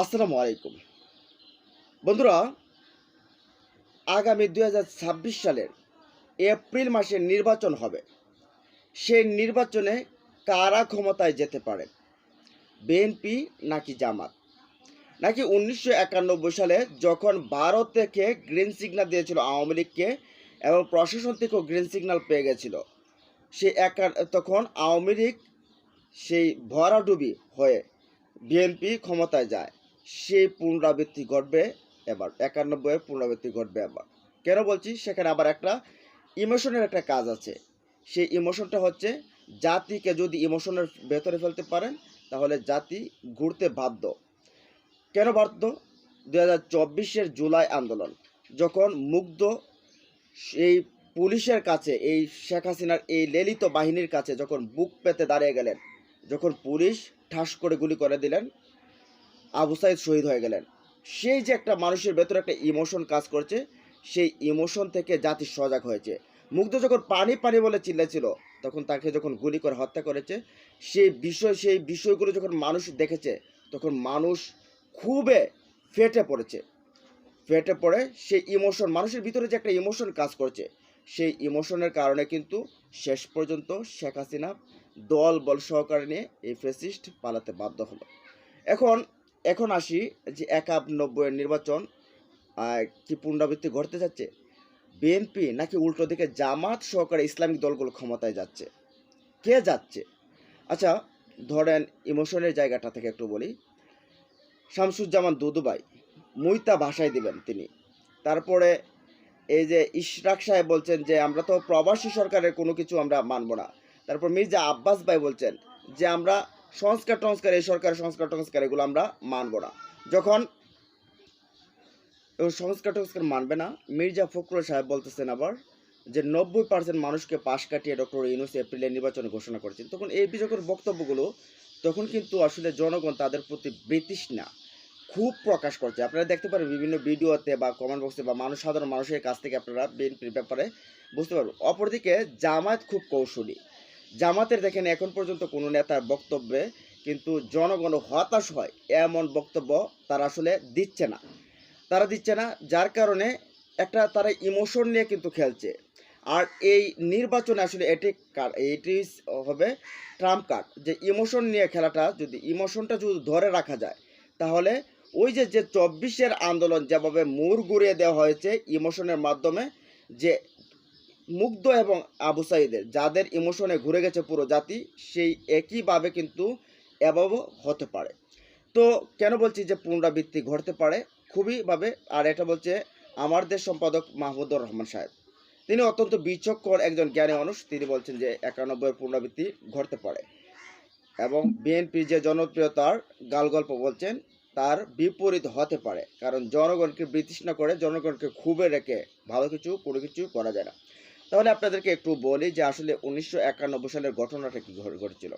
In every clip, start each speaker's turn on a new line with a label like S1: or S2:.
S1: আসসালামু আলাইকুম। বন্ধুরা, আগামী দুই ছাব্বিশ সালের এপ্রিল মাসে নির্বাচন হবে। সেই নির্বাচনে কারা ক্ষমতায় যেতে পারে? বিএনপি নাকি জামাত? নাকি উনিশশো একানব্বই সালে যখন ভারত থেকে গ্রিন সিগন্যাল দিয়েছিল আওয়ামী লীগকে এবং প্রশাসন থেকেও গ্রিন সিগন্যাল পেয়ে গেছিল, সে একা, তখন আওয়ামী লীগ সেই ভরাডুবি হয়ে বিএনপি ক্ষমতায় যায়। সেই পুনরাবৃত্তি ঘটবে এবার একানব্বই পুনরাবৃত্তি ঘটবে এবার। কেন বলছি? সেখানে আবার একটা ইমোশনের একটা কাজ আছে। সেই ইমোশনটা হচ্ছে, জাতিকে যদি ইমোশনের ভেতরে ফেলতে পারেন, তাহলে জাতি ঘুরতে বাধ্য। কেন বাধ্য? দু হাজার জুলাই আন্দোলন, যখন মুগ্ধ এই পুলিশের কাছে, এই শেখ হাসিনার এই লেলিত বাহিনীর কাছে যখন বুক পেতে দাঁড়িয়ে গেলেন, যখন পুলিশ ঠাস করে গুলি করে দিলেন আবু সাইদ শহীদ হয়ে গেলেন। সেই যে একটা মানুষের ভেতরে একটা ইমোশন কাজ করছে, সেই ইমোশন থেকে জাতি সজাগ হয়েছে। মুগ্ধ যখন পানি পানি বলে চিল্লেছিল তখন তাকে যখন গুলি করে হত্যা করেছে, সেই বিষয়, সেই বিষয়গুলো যখন মানুষ দেখেছে, তখন মানুষ খুবই ফেটে পড়েছে। ফেটে পড়ে সেই ইমোশন মানুষের ভিতরে যে একটা ইমোশন কাজ করছে, সেই ইমোশনের কারণে কিন্তু শেষ পর্যন্ত শেখ হাসিনা দল বল সহকারে নিয়ে এই ফেসিস্ট পালাতে বাধ্য হলো। এখন এখন আসি যে একানব্বইয়ের নির্বাচন আহ, কি পুনরাবৃত্তি ঘটতে যাচ্ছে? বিএনপি নাকি উল্টো দিকে জামাত সহকারে ইসলামিক দলগুলো ক্ষমতায় যাচ্ছে? কে যাচ্ছে? আচ্ছা ধরেন ইমোশনের জায়গাটা থেকে একটু বলি। শামসুজ্জামান দুদুবাই মুইতা ভাষায় দিবেন তিনি। তারপরে এই যে ইশরাক সাহেব বলছেন যে আমরা তো প্রবাসী সরকারের কোনো কিছু আমরা মানব না। তারপর মির্জা আব্বাস ভাই বলছেন যে আমরা সংস্কার টংস্কার, এই সরকারের সংস্কার টংস্কার, এগুলো আমরা মানব না। যখন সংস্কার টংস্কার মানবে না, মির্জা ফখরুল সাহেব বলতেছেন আবার যে নব্বই পার্সেন্ট মানুষকে পাশ কাটিয়ে ডক্টর ইউনুস এপ্রিলের নির্বাচনে ঘোষণা করেছেন। তখন এই বিজয়ের বক্তব্যগুলো তখন কিন্তু আসলে জনগণ তাদের প্রতি বৃতৃষ্ণা খুব প্রকাশ করছে। আপনারা দেখতে পারেন বিভিন্ন ভিডিওতে বা কমেন্ট বক্সে বা মানুষ, সাধারণ মানুষের কাছ থেকে আপনারা বিএনপির ব্যাপারে বুঝতে পারবেন। অপরদিকে জামায়াত খুব কৌশলী। জামাতের দেখেন এখন পর্যন্ত কোনো নেতার বক্তব্যে কিন্তু জনগণ হতাশ হয়, এমন বক্তব্য তারা আসলে দিচ্ছে না। তারা দিচ্ছে না, যার কারণে একটা তারা ইমোশন নিয়ে কিন্তু খেলছে। আর এই নির্বাচনে আসলে এটি এটি হবে ট্রাম্প কার্ড যে ইমোশন নিয়ে খেলাটা, যদি ইমোশনটা যদি ধরে রাখা যায়, তাহলে ওই যে যে চব্বিশের আন্দোলন যেভাবে মুর ঘুরিয়ে দেওয়া হয়েছে ইমোশনের মাধ্যমে, যে মুগ্ধ এবং আবু সাইদের, যাদের ইমোশনে ঘুরে গেছে পুরো জাতি, সেই একইভাবে কিন্তু এভাবেও হতে পারে। তো কেন বলছি যে পুনরাবৃত্তি ঘটতে পারে? খুবইভাবে আর এটা বলছে আমার দেশ সম্পাদক মাহমুদুর রহমান সাহেব। তিনি অত্যন্ত বিচক্ষণ একজন জ্ঞানী মানুষ। তিনি বলছেন যে একানব্বই পুনরাবৃত্তি ঘটতে পারে। এবং বিএনপির যে জনপ্রিয়তার গালগল্প বলছেন, তার বিপরীত হতে পারে। কারণ জনগণকে বিতৃষ্ণা করে, জনগণকে খুবই রেখে ভালো কিছু, কোনো কিছু করা যায় না। তাহলে আপনাদেরকে একটু বলি যে আসলে উনিশশো একানব্বই সালের ঘটনাটা কি ঘটে- ঘটেছিল।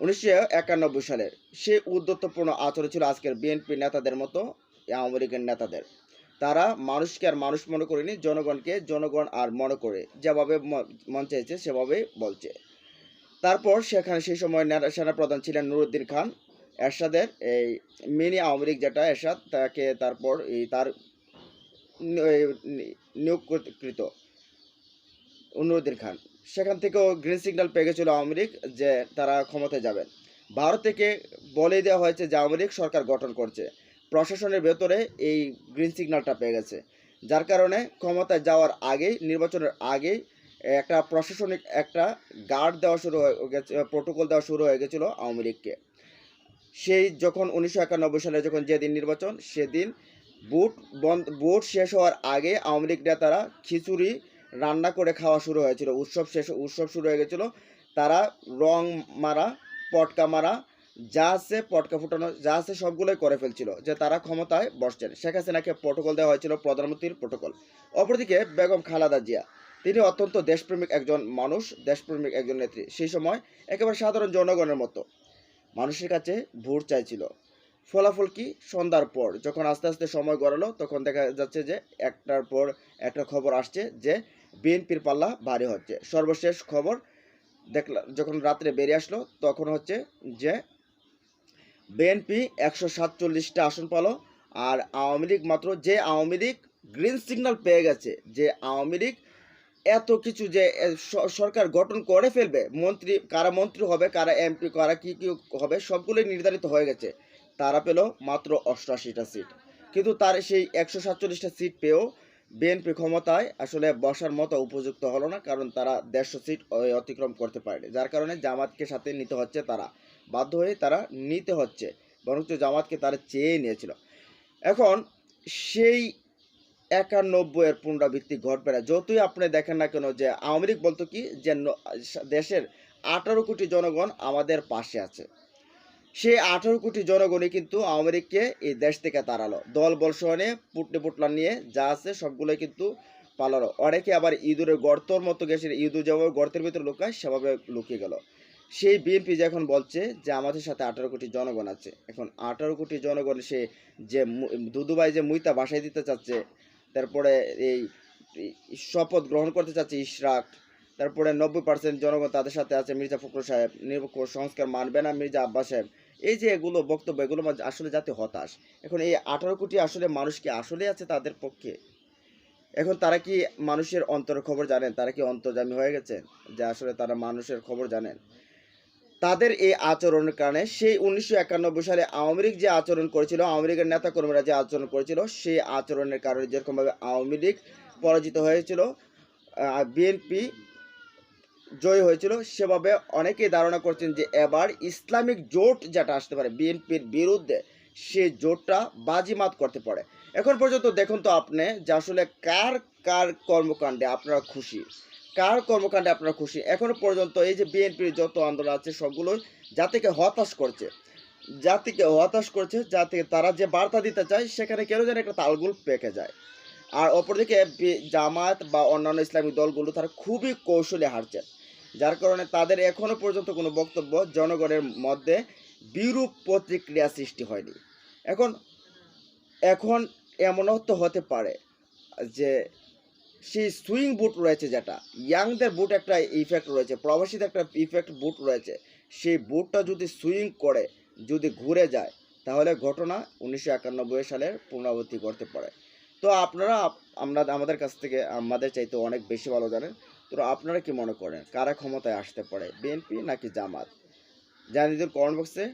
S1: উনিশশো একানব্বই সালের সে উদ্যত্তপূর্ণ আচরণ ছিল আজকের বিএনপি নেতাদের মতো আওয়ামী লীগের নেতাদের। তারা মানুষকে আর মানুষ মনে করেনি, জনগণকে জনগণ আর মনে করে, যেভাবে মন চাইছে সেভাবেই বলছে। তারপর সেখানে সেই সময় সেনাপ্রধান ছিলেন নুরুদ্দিন খান। এরশাদের এই মিনি আওয়ামী লীগ যেটা, এরশাদ, তাকে তারপর এই তার নিয়োগকৃত নুরুদ্দিন খান। সেখান থেকেও গ্রিন সিগন্যাল পেয়ে গেছিল আওয়ামী লীগ যে তারা ক্ষমতায় যাবেন ভারত থেকে বলে দেওয়া হয়েছে যে আওয়ামী লীগ সরকার গঠন করছে। প্রশাসনের ভেতরে এই গ্রিন সিগন্যালটা পেয়ে গেছে। যার কারণে ক্ষমতায় যাওয়ার আগেই, নির্বাচনের আগেই একটা প্রশাসনিক একটা গার্ড দেওয়া শুরু হয়ে গেছে প্রোটোকল দেওয়া শুরু হয়ে গেছিল আওয়ামী লীগকে। সেই যখন উনিশশো একানব্বই সালে যখন যেদিন নির্বাচন, সেদিন বুট বন্ধ বুট শেষ হওয়ার আগে আওয়ামী লীগ নেতারা খিচুড়ি রান্না করে খাওয়া শুরু হয়েছিল। উৎসব শেষ, উৎসব শুরু হয়ে গেছিল। তারা রং মারা, পটকা মারা, যা আছে পটকা ফুটানো, যা আছে সবগুলোই করে ফেলছিল যে তারা ক্ষমতায় বসছেন। শেখ হাসিনাকে প্রোটোকল দেওয়া হয়েছিল, প্রধানমন্ত্রীর প্রোটোকল অপরদিকে বেগম খালাদা জিয়া, তিনি অত্যন্ত দেশপ্রেমিক একজন মানুষ, দেশপ্রেমিক একজন নেত্রী। সেই সময় একেবারে সাধারণ জনগণের মতো। মানুষের কাছে ভোট চাইছিল। ফলাফল কি? সন্ধ্যার পর। যখন আস্তে আস্তে সময় গড়ালো, তখন দেখা যাচ্ছে যে একটার পর একটা খবর আসছে যে বিএনপির পাল্লা ভারী হচ্ছে। সর্বশেষ খবর দেখলাম, যখন রাত্রে বেরিয়ে আসলো, তখন হচ্ছে যে বিএনপি একশো সাতচল্লিশটা আসন পালো, আর আওয়ামী লীগ মাত্র যে আওয়ামী লীগ গ্রিন সিগন্যাল পেয়ে গেছে, যে আওয়ামী লীগ এত কিছু যে সরকার গঠন করে ফেলবে, মন্ত্রী, কারা মন্ত্রী হবে, কারা এমপি কারা কি কি হবে, সবগুলোই নির্ধারিত হয়ে গেছে। তারা পেল মাত্র অষ্টআশিটা সিট কিন্তু তার সেই একশো সাতচল্লিশটা সিট পেয়েও বিএনপি ক্ষমতায় আসলে বসার মতো উপযুক্ত হলো না, কারণ তারা দেড়শো সিট অতিক্রম করতে পারেনি। যার কারণে জামাতকে সাথে নিতে হচ্ছে তারা। বাধ্য হয়ে তারা নিতে হচ্ছে, বরঞ্চ জামাতকে তারা চেয়ে নিয়েছিল। এখন সেই একানব্বইয়ের পুনরাবৃত্তি ঘটবে না। যতই আপনি দেখেন না কেন যে আওয়ামী লীগ বলতো কি, যে দেশের আঠারো কোটি জনগণ আমাদের পাশে আছে। সেই আঠারো কোটি জনগণই কিন্তু আওয়ামী লীগকে এই দেশ থেকে তাড়ালো। দল বল সহনে পুটনি পুটলা নিয়ে যা আছে সবগুলোই কিন্তু পালালো। অনেকে আবার ইঁদুরের গর্তর মতো গেছে ইঁদুর যেভাবে গর্তের ভিতরে লুকায়, সেভাবে লুকিয়ে গেল। সেই বিএনপি যে এখন বলছে যে, আমাদের সাথে আঠারো কোটি জনগণ আছে। এখন আঠারো কোটি জনগণ সে যে দুদুবাই যে মুইতা বাসায় দিতে চাচ্ছে, তারপরে এই এই শপথ গ্রহণ করতে চাচ্ছে ইশরাক, তারপরে নব্বই পার্সেন্ট জনগণ তাদের সাথে আছে মির্জা ফখরুল সাহেব, নিরপেক্ষ সংস্কার মানবে না মির্জা আব্বাস সাহেব। এই যে এগুলো বক্তব্য, এগুলো আসলে যাতে হতাশ। এখন এই আঠারো কোটি আসলে মানুষ কি আসলে আছে তাদের পক্ষে? এখন তারা কি মানুষের অন্তরের খবর জানেন? তারা কি অন্তর্জামী হয়ে গেছে? যে আসলে তারা মানুষের খবর জানেন। তাদের এই আচরণের কারণে সেই উনিশশো একানব্বই সালে আওয়ামী লীগ যে আচরণ করেছিল, আওয়ামী লীগের নেতা কর্মীরা যে আচরণ করেছিল, সেই আচরণের কারণে যেরকমভাবে আওয়ামী লীগ পরাজিত হয়েছিল বিএনপি জয় হয়েছিল। সেভাবে অনেকেই ধারণা করছেন যে এবার ইসলামিক জোট যেটা আসতে পারে, বিএনপির বিরুদ্ধে, সে জোটটা বাজিমাত করতে পারে। এখন পর্যন্ত দেখুন তো আপনি যে আসলে কার কার কর্মকাণ্ডে আপনারা খুশি? কার কর্মকাণ্ডে আপনারা খুশি? এখনও পর্যন্ত এই যে বিএনপির যত আন্দোলন আছে, সবগুলো জাতিকে হতাশ করছে। জাতিকে হতাশ করছে জাতি তারা যে বার্তা দিতে চায়, সেখানে কেন যেন একটা তালগুল পেকে যায়। আর অপরদিকে জামাত বা অন্যান্য ইসলামিক দলগুলো তারা খুবই কৌশলে হারছে। যার কারণে তাদের এখনও পর্যন্ত কোনো বক্তব্য জনগণের মধ্যে বিরূপ প্রতিক্রিয়া সৃষ্টি হয়নি। এখন এখন এমনও তো হতে পারে যে সেই সুইং বুট রয়েছে যেটা, ইয়াংদের বুট একটা ইফেক্ট রয়েছে, প্রবাসীদের একটা ইফেক্ট বুট রয়েছে। সেই বুটটা যদি সুইং করে, যদি ঘুরে যায়, তাহলে ঘটনা উনিশশো একানব্বই সালের পুনরাবৃত্তি করতে পারে। তো আপনারা, আপ- আমরা, আমাদের কাছ থেকে, আমাদের চাইতে অনেক বেশি ভালো জানেন। তো আপনারা কি মনে করেন, কারা ক্ষমতায় আসতে পারে, বিএনপি নাকি জামাত? জানিয়ে দিন কমেন্ট বক্সে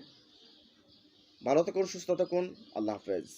S1: ভালো থাকুন, সুস্থ থাকুন, আল্লাহ হাফেজ।